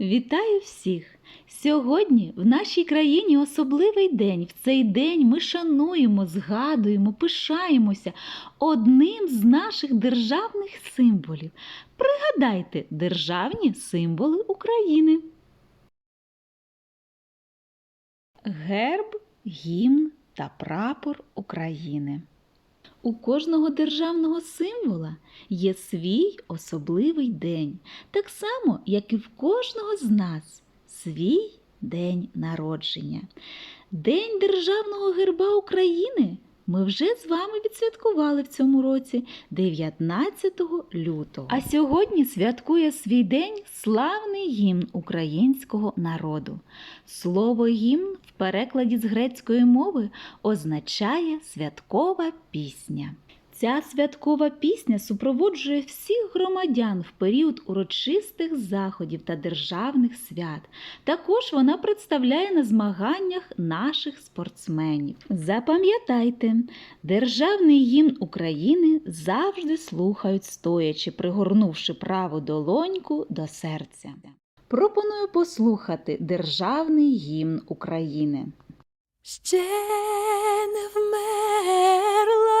Вітаю всіх! Сьогодні в нашій країні особливий день. В цей день ми шануємо, згадуємо, пишаємося одним з наших державних символів. Пригадайте державні символи України. Герб, гімн та прапор України. У кожного державного символа є свій особливий день, так само, як і в кожного з нас свій день народження. День державного герба України ми вже з вами відсвяткували в цьому році 19 лютого. А сьогодні святкує свій день славний гімн українського народу. Слово гімн в перекладі з грецької мови означає святкова пісня. Ця святкова пісня супроводжує всіх громадян в період урочистих заходів та державних свят. Також вона представляє на змаганнях наших спортсменів. Запам'ятайте, державний гімн України завжди слухають стоячи, пригорнувши праву долоньку до серця. Пропоную послухати державний гімн України. Ще не вмерла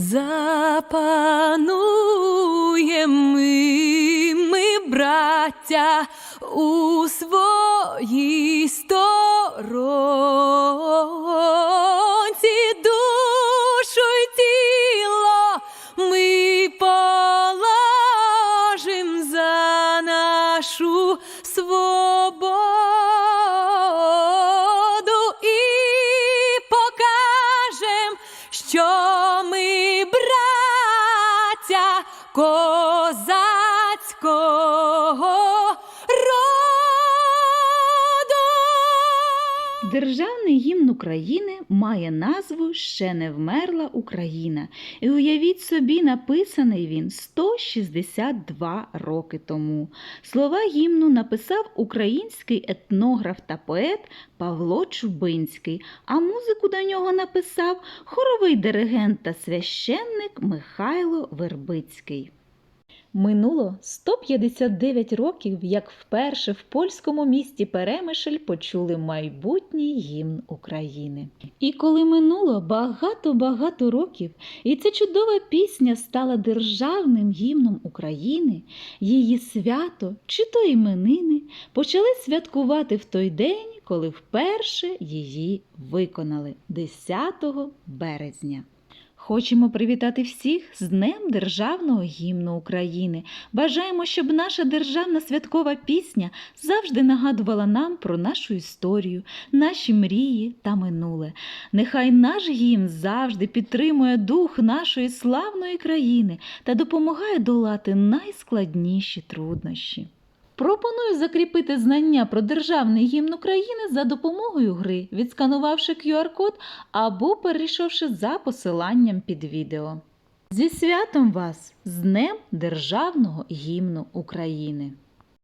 запануєм ми, ми, браття, у своїй сторонці, душу й тіло ми положим за нашу козацького Державний гімн України має назву Ще не вмерла Україна. І уявіть собі, написаний він 162 роки тому. Слова гімну написав український етнограф та поет Павло Чубинський, а музику до нього написав хоровий диригент та священник Михайло Вербицький. Минуло 159 років, як вперше в польському місті Перемишль почули майбутній гімн України. І коли минуло багато-багато років, і ця чудова пісня стала державним гімном України, її свято чи то іменини почали святкувати в той день, коли вперше її виконали 10 березня. Хочемо привітати всіх з Днем Державного гімну України. Бажаємо, щоб наша державна святкова пісня завжди нагадувала нам про нашу історію, наші мрії та минуле. Нехай наш гімн завжди підтримує дух нашої славної країни та допомагає долати найскладніші труднощі. Пропоную закріпити знання про державний гімн України за допомогою гри, відсканувавши QR-код або перейшовши за посиланням під відео. Зі святом вас з Днем Державного гімну України!